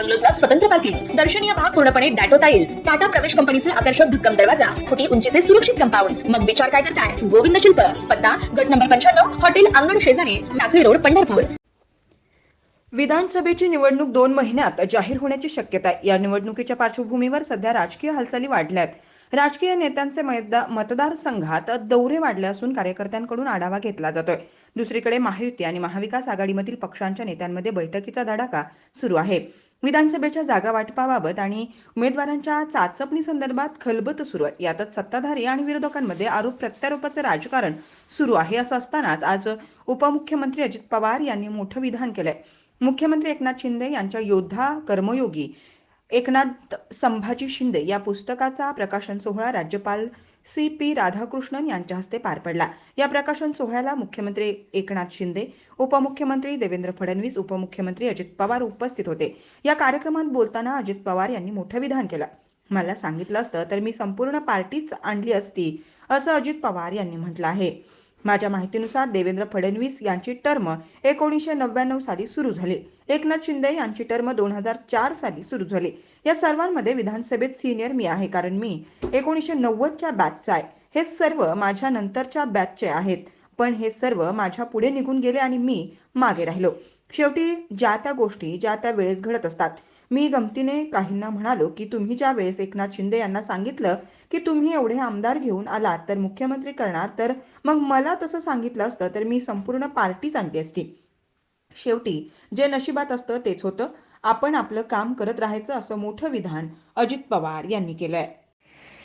बंगलोजला स्वतंत्र पार्किंग दर्शनीय भाग पूर्णपणे डॅटो टाईल्स टाटा प्रवेश कंपनीचे आकर्षक भक्कम दरवाजा खोटी उंचीचे सुरक्षित कंपाऊंड. मग विचार काय करताय? गोविंद शिल्प पत्ता गट नंबर पंच्याण्णव हॉटेल अंगण शेजारी टाकळी रोड पंढरपूर. विधानसभेची निवडणूक दोन महिन्यात जाहीर होण्याची शक्यता या निवडणुकीच्या पार्श्वभूमीवर सध्या राजकीय हालचाली वाढल्या आहेत राजकीय नेत्यांचे मतदारसंघात दौरे वाढले असून कार्यकर्त्यांकडून आढावा घेतला जातोय. दुसरीकडे महायुती आणि महाविकास आघाडीमधील पक्षांच्या नेत्यांमध्ये बैठकीचा धडाका सुरू आहे. विधानसभेच्या जागा वाटपाबाबत आणि उमेदवारांच्या चाचपणी संदर्भात खलबत सुरू आहे. यातच सत्ताधारी आणि विरोधकांमध्ये आरोप प्रत्यारोपाचं राजकारण सुरू आहे असं असतानाच आज उपमुख्यमंत्री अजित पवार यांनी मोठं विधान केलंय. मुख्यमंत्री एकनाथ शिंदे यांच्या योद्धा कर्मयोगी एकनाथ संभाजी शिंदे या पुस्तकाचा प्रकाशन सोहळा राज्यपाल सी पी राधाकृष्णन यांच्या हस्ते पार पडला. या प्रकाशन सोहळ्याला मुख्यमंत्री एकनाथ शिंदे उपमुख्यमंत्री देवेंद्र फडणवीस उपमुख्यमंत्री अजित पवार उपस्थित होते. या कार्यक्रमात बोलताना अजित पवार यांनी मोठं विधान केलं. मला सांगितलं असतं तर मी संपूर्ण पार्टीच आणली असती असं अजित पवार यांनी म्हटलं आहे. माझ्या माहितीनुसार देवेंद्र फडणवीस यांची टर्म एकोणीसशे नव्याण्णव साली सुरू झाली. एकनाथ शिंदे यांची टर्म दोन हजार चार साली सुरू झाली. या सर्वांमध्ये विधानसभेत सिनियर मी आहे कारण मी एकोणीसशे नव्वदच्या बॅचचा आहे. हे सर्व माझ्या नंतरच्या बॅचचे आहेत. पण हे सर्व माझ्या पुढे निघून गेले आणि मी मागे राहिलो. शेवटी ज्या त्या गोष्टी ज्या त्या वेळेस घडत असतात मी गमतीने काहींना म्हणालो की तुम्ही ज्या वेळेस एकनाथ शिंदे यांना सांगितलं की तुम्ही एवढे आमदार घेऊन आलात तर मुख्यमंत्री करणार तर मग मला तसं सांगितलं असतं तर मी संपूर्ण पार्टीच आणली असती. शेवटी जे नशिबात असतं तेच होतं. आपण आपलं काम करत राहायचं असं मोठं विधान अजित पवार यांनी केलंय.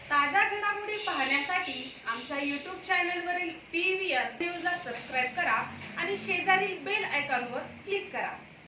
ताज्या घडामोडी पाहण्यासाठी आमच्या यूट्यूब चॅनलवरील पी व्ही आर न्यूजला सबस्क्राईब करा आणि शेजारील बेल आयकॉनवर क्लिक करा.